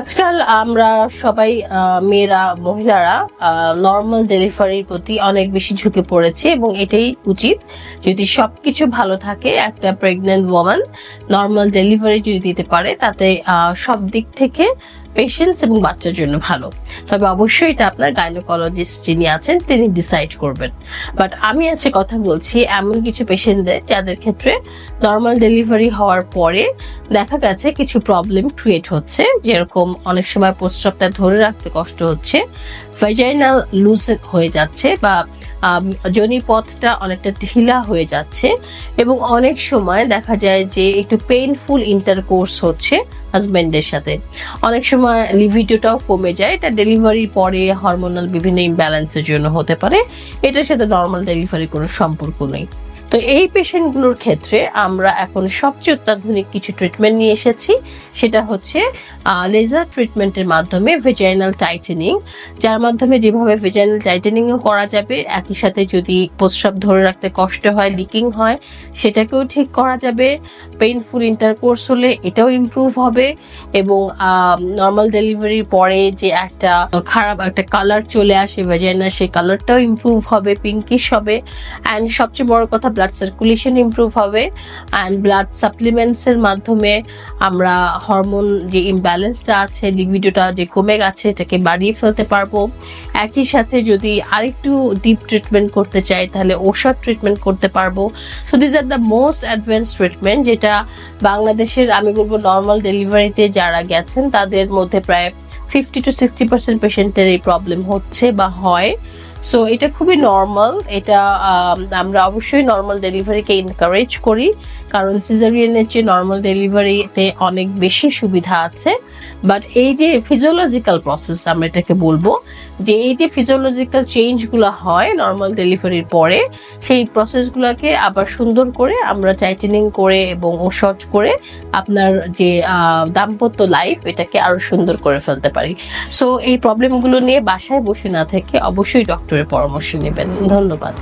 আজকাল আমরা সবাই মেয়েরা, মহিলারা নর্মাল ডেলিভারির প্রতি অনেক বেশি ঝুঁকে পড়েছে এবং এটাই উচিত। যদি সবকিছু ভালো থাকে, একটা প্রেগনেন্ট ওয়ামান নর্মাল ডেলিভারি যদি দিতে পারে, তাতে সব দিক থেকে পেশেন্টস এবং বাচ্চার জন্য ভালো। তবে অবশ্যই এটা আপনার গাইনোকোলজিস্ট যিনি আছেন, তিনি ডিসাইড করবেন। বাট আমি আছে কথা বলছি, এমন কিছু পেশেন্টদের যাদের ক্ষেত্রে নর্মাল ডেলিভারি হওয়ার পরে দেখা গেছে কিছু প্রবলেম ক্রিয়েট হচ্ছে, যেরকম অনেক সময় প্রস্রাবটা ধরে রাখতে কষ্ট হচ্ছে ভেজাইনাল লুজ হয়ে যাচ্ছে বা যোনিপথটা অনেকটা ঢিলা হয়ে যাচ্ছে এবং অনেক সময় দেখা যায় যে একটু পেইনফুল ইন্টারকোর্স হচ্ছে হাজব্যান্ডের সাথে। অনেক সময় লিভিডোটাও কমে যায়। এটা ডেলিভারির পরে হরমোনাল বিভিন্ন ইমব্যালেন্সের জন্য হতে পারে। এটার সাথে নর্মাল ডেলিভারির কোনো সম্পর্ক নেই। তো এই পেশেন্টগুলোর ক্ষেত্রে আমরা এখন সবচেয়ে অত্যাধুনিক কিছু ট্রিটমেন্ট নিয়ে এসেছি। সেটা হচ্ছে লেজার ট্রিটমেন্টের মাধ্যমে ভেজাইনাল টাইটেনিং যার মাধ্যমে যেভাবে ভেজাইনাল টাইটেনিংও করা যাবে, একই সাথে যদি প্রস্রাব ধরে রাখতে কষ্ট হয় লিকিং হয়, সেটাকেও ঠিক করা যাবে। পেইনফুল ইন্টারকোর্স হলে এটাও ইমপ্রুভ হবে এবং নর্মাল ডেলিভারির পরে যে একটা খারাপ একটা কালার চলে আসে ভেজাইনার সেই কালারটাও ইমপ্রুভ হবে পিঙ্কিশ হবে। অ্যান্ড সবচেয়ে বড় কথা ব্লাড সার্কুলেশন ইমপ্রুভ হবে অ্যান্ড ব্লাড সাপ্লিমেন্টসের মাধ্যমে আমরা হরমোন যে ইমব্যালেন্সটা আছে লিভিডোটা যে কমে গেছে, এটাকে বাড়িয়ে ফেলতে পারব। একই সাথে যদি আরেকটু ডিপ ট্রিটমেন্ট করতে চাই, তাহলে ওষুধ ট্রিটমেন্ট করতে পারব। So this are the most advance treatment যেটা বাংলাদেশের, আমি বলব নর্মাল ডেলিভারিতে যারা গেছেন, তাদের মধ্যে প্রায় ফিফটি টু সিক্সটি পার্সেন্ট পেশেন্টের এই প্রবলেম হচ্ছে বা হয়। সো এটা খুবই নর্মাল এটা আমরা অবশ্যই নর্মাল ডেলিভারিকে এনকারেজ করি, কারণ সিজারিয়ানের চেয়ে নর্মাল ডেলিভারিতে অনেক বেশি সুবিধা আছে। বাট এই যে ফিজিওলজিক্যাল প্রসেস আমরা এটাকে বলব, যে এই যে ফিজিওলজিক্যাল চেঞ্জগুলো হয় নর্মাল ডেলিভারির পরে, সেই প্রসেসগুলোকে আবার সুন্দর করে আমরা টাইটেনিং করে এবং ওষুধ করে আপনার যে দাম্পত্য লাইফ এটাকে আরও সুন্দর করে ফেলতে পারি। সো এই প্রবলেমগুলো নিয়ে বাসায় বসে না থেকে অবশ্যই ডক্টরের পরামর্শ নেবেন। ধন্যবাদ।